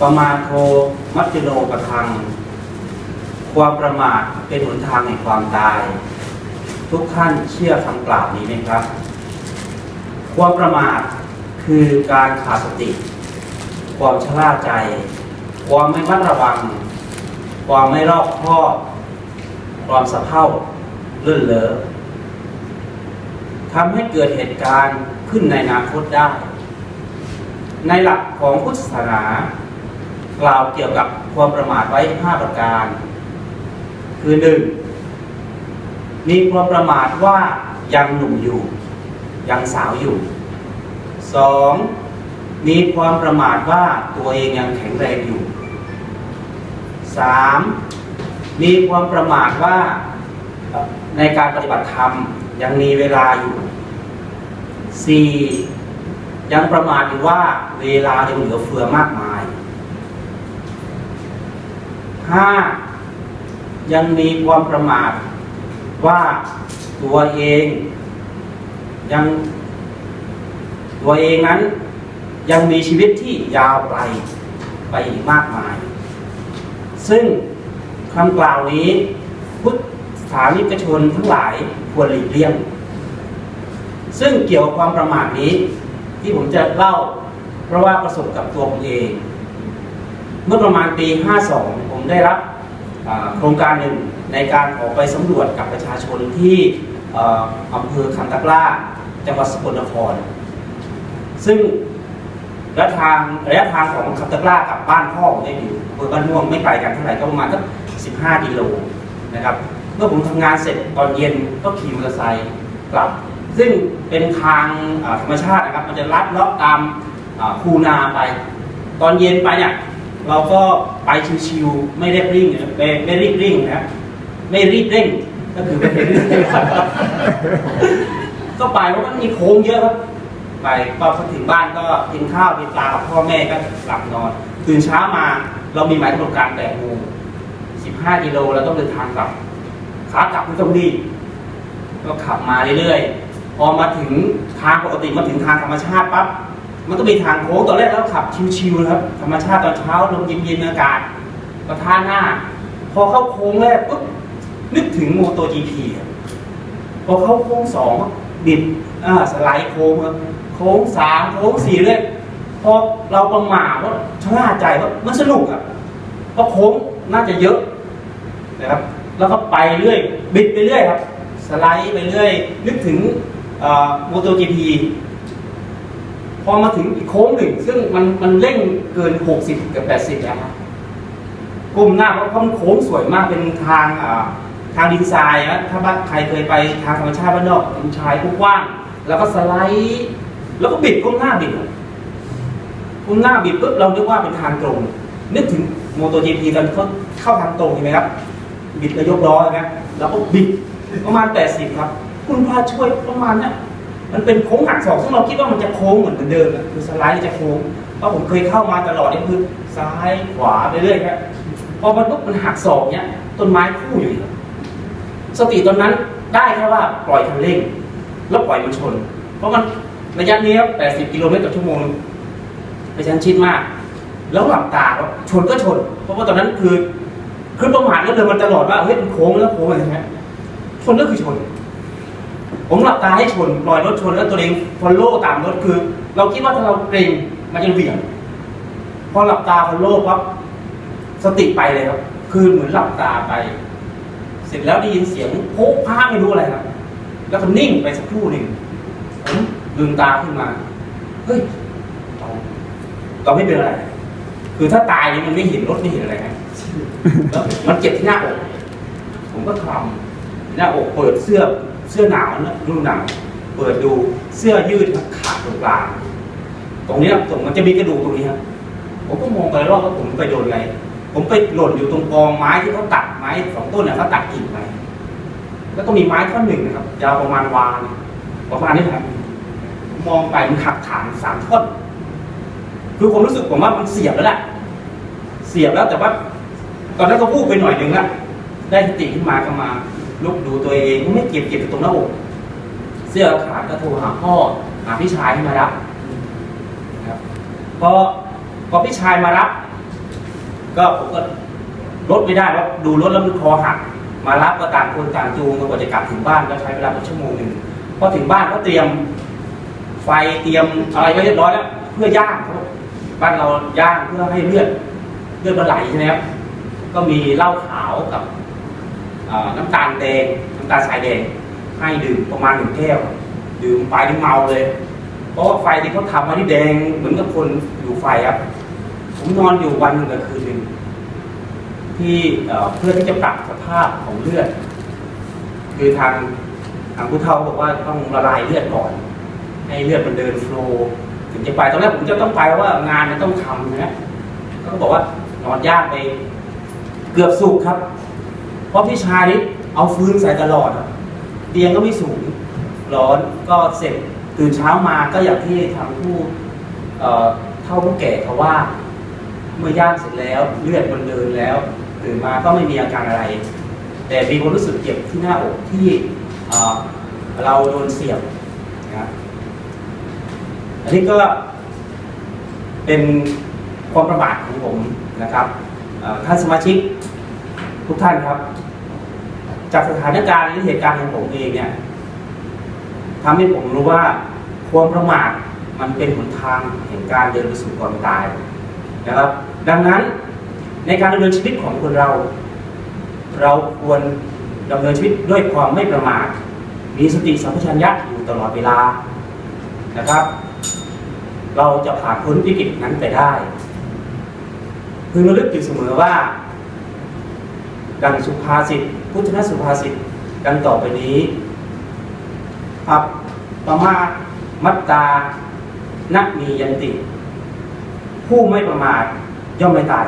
ประมาโทมัจจโนปทัง ความประมาทเป็นหนทางแห่งความตาย ทุกท่านเชื่อคำกล่าวนี้ไหมครับ ความประมาทคือการขาดสติ ความชราใจ ความไม่มัดระวัง ความไม่รอบคอบ ความสะเพร่าเลื่อนเลอทำให้เกิดเหตุการณ์ขึ้นในอนาคตได้ ในหลักของพุทธศาสนา กล่าวเกี่ยวกับความประมาทไว้ 5 ประการ คือหนึ่งมีความประมาทว่ายังหนุ่มอยู่ ยังสาวอยู่สองมีความประมาทว่าตัวเองยังแข็งแรงอยู่สามมีความประมาทว่าในการปฏิบัติธรรมยังมีเวลาอยู่สี่ยังประมาทอยู่ว่าเวลายังเหลือเฟือมากมาย ห้ายังมีความประมาทว่าตัวเองยังตัวเองนั้นยังมีชีวิตที่ยาวไกลไปอีกมากมาย ซึ่งคำกล่าวนี้พุทธสานิกชนทั้งหลายควรหลีกเลี่ยง ซึ่งเกี่ยวกับความประมาทนี้ที่ผมจะเล่า เพราะว่าประสบกับตัวผมเอง เมื่อประมาณปี 52 ผมได้รับโครงการหนึ่งในการออกไปสำรวจกับประชาชนที่อำเภอคำตะกร้าจังหวัดสกลนคร ซึ่งระยะทางระยะทางของคำตะกร้ากับบ้านพ่อผมเนี่ยอยู่อำเภอบ้านม่วงไม่ไกลกันเท่าไหร่ก็ประมาณสัก15กิโลนะครับเมื่อผมทำงานเสร็จตอนเย็นก็ขี่มอเตอร์ไซค์กลับ ซึ่งเป็นทางธรรมชาตินะครับ มันจะลัดเลาะตามคูนาไป ตอนเย็นไปเนี่ย เราก็ไปชิวๆไม่เรีบริ่งนะไม่ไม่รีบริ่งนะไม่รีบเร่ง ก็คือไม่รีบเร่งก็ไปเพราะมันมีโค้งเยอะครับไปก็พอถึงบ้านก็กินข้าวกินปลากับพ่อแม่ก็หลับนอนตื่นเช้ามาเรามีหมายกำหนดการแปดโมงสิบห้ากิโลเราต้องเดินทางกลับขากลับไม่ต้องรีบก็ขับมาเรื่อยๆพอมาถึงทางปกติมาถึงทางธรรมชาติปั๊บ มันก็มีทางโค้งตอนแรกเราขับชิวๆนะครับ ธรรมชาติตอนเช้าลมเย็นๆอากาศก็ท่าหน้า พอเข้าโค้งแรกปุ๊บนึกถึงโมโตจีพีพอเข้าโค้งสองบิดอ่าสไลด์โค้งครับโค้งสามโค้งสี่เลยพอเราประมาทว่าชะล่าใจว่ามันสนุกอะเพราะโค้งน่าจะเยอะนะครับ แล้วก็ไปเรื่อยบิดไปเรื่อยครับ สไลด์ไปเรื่อย นึกถึงโมโตจีพี พอมาถึงอีกโค้งหนึ่ง ซึ่งมันมันเร่งเกิน 60 กับ 80 แล้วครับก้มหน้าเพราะมันโค้งสวยมากเป็นทางอ่าทางดินทรายนะถ้าบ้านใครเคยไปทางธรรมชาติบ้านนอกดินชายกว้าง แล้วก็สไลด์แล้วก็บิดก้มหน้าบิดก้มหน้าบิดปุ๊บเรานึกว่าเป็นทางตรง นึกถึงโมโตจีพีตอนเขาเข้าทางตรงใช่ไหมครับ บิดแล้วยกล้อใช่ไหมแล้วก็บิดประมาณ 80 ครับ คุณพาช่วยประมาณเนี้ย มันเป็นโค้งหักศอกซึ่งเราคิดว่ามันจะโค้งเหมือนเดิมคือสไลด์จะโค้งเพราะผมเคยเข้ามาตลอดนี่คือซ้ายขวาไปเรื่อยครับพอมันปุ๊บมันหักศอกเนี้ยต้นไม้คู่อยู่สติตอนนั้นได้แค่ว่าปล่อยคันเร่ง แล้วปล่อยมันชน เพราะมันระยะนี้ครับ80 กิโลเมตรต่อชั่วโมงกระชั้นชิดมาก แล้วหลับตาชนก็ชน เพราะว่าตอนนั้นคือคือประมาทแล้วเดินมันตลอดว่าเฮ้ยมันโค้งแล้วโค้งอะไรใช่ไหมชนก็คือชน ผมหลับตาให้ชนปล่อยรถชนแล้วตัวเองฟอลโล่ตามรถคือ เราคิดว่าถ้าเราเกรงมันจะเหวี่ยงพอหลับตาฟอลโล่ปั๊บสติไปเลยครับ คือเหมือนหลับตาไป เสร็จแล้วได้ยินเสียงโป๊ะพ้าไม่รู้อะไรครับ แล้วก็นิ่งไปสักครู่หนึ่งผมลืมตาขึ้นมาเฮ้ยเราเราไม่เป็นอะไร คือถ้าตายนี่มันไม่เห็นรถไม่เห็นอะไรไงแล้วมันเจ็บที่หน้าอกผมก็คลำที่หน้าอกเปิดเสื้อ เสื้อหนาวนะรุ่นหนาวเปิดดูเสื้อยืดขาดตรงกลางตรงนี้ยตรงมันจะมีกระดูกตรงนี้ครับผมก็มองไปรอบว่าผมไปโดนอะไรผมไปหล่นอยู่ตรงกองไม้ที่เขาตัดไม้สองต้นเนี่ยเขาตัดกิ่งไปแล้วก็มีไม้ท่อนหนึ่งนะครับยาวประมาณวานประมาณนี้ครับมองไปมันหักฐานสามท่อนคือผมรู้สึกผมว่ามันเสียบแล้วแหละเสียบแล้วแต่ว่า ตอนนั้นก็พูดไปหน่อยหนึ่งละได้สติขึ้นมาก็มา ลุกดูตัวเองไม่เก็บเก็บตรงหน้าอกเสื้อขาดก็โทรหาพ่อหาพี่ชายให้มารับครับพอพอพี่ชายมารับ ก็ผมก็รถไม่ได้ว่าดูรถแล้วมันคอหักมารับก็ต่างคนต่างจูงกว่าจะกลับถึงบ้านก็ใช้เวลาเป็นชั่วโมงหนึ่งพอถึงบ้านก็เตรียม ไฟเตรียมอะไรไว้เรียบร้อยแล้วเพื่อย่างบ้านเราย่างเพื่อให้เลือดเลือดมันไหลใช่ไหมครับก็มีเหล้าขาวกับ น้ำตาลแดงน้ำตาลสายแดงให้ดื่มประมาณหนึ่งแก้วดื่มไปนี่เมาเลย เพราะว่าไฟที่เขาทำมาที่แดงเหมือนกับคนอยู่ไฟครับผมนอนอยู่วันหนึ่งกับคืนหนึ่งที่เพื่อที่จะปรับสภาพของเลือด คือทางทางผู้เฒ่าบอกว่าต้องละลายเลือดก่อน ให้เลือดมันเดินโฟล์ถึงจะไปตอนแรกผมจะต้องไปว่างานมันต้องทำนะก็บอกว่านอนยากไปเกือบสุกครับ เพราะพี่ชายนี่เอาฟื้นใส่ตลอดอะเตียงก็ไม่สูง ร้อนก็เสร็จตื่นเช้ามาก็อย่างที่ทางผู้เอ่อเท่าผู้แก่เขาว่า เมื่อย่างเสร็จแล้วเลือดมันเดินแล้วตื่นมาก็ไม่มีอาการอะไร แต่มีความรู้สึกเจ็บที่หน้าอกที่เอ่อเราโดนเสียบนะอันนี้ก็เป็นความประมาทของผมนะครับท่านสมาชิก ทุกท่านครับ จากสถานการณ์หรือเหตุการณ์ของผมเองเนี่ยทำให้ผมรู้ว่าความประมาทมันเป็นหนทางแห่งการเดินไปสู่ความตายนะครับ ดังนั้นในการดำเนินชีวิตของคนเรา เราควรดำเนินชีวิตด้วยความไม่ประมาทมีสติสัมปชัญญะอยู่ตลอดเวลานะครับ เราจะผ่านพ้นวิกฤตนั้นไปได้ พึงระลึกอยู่เสมอว่า ดังสุภาษิตพุทธนสุภาษิตดังต่อไปนี้อัปปมามัตตานักมียันติ ผู้ไม่ประมาทย่อมไม่ตาย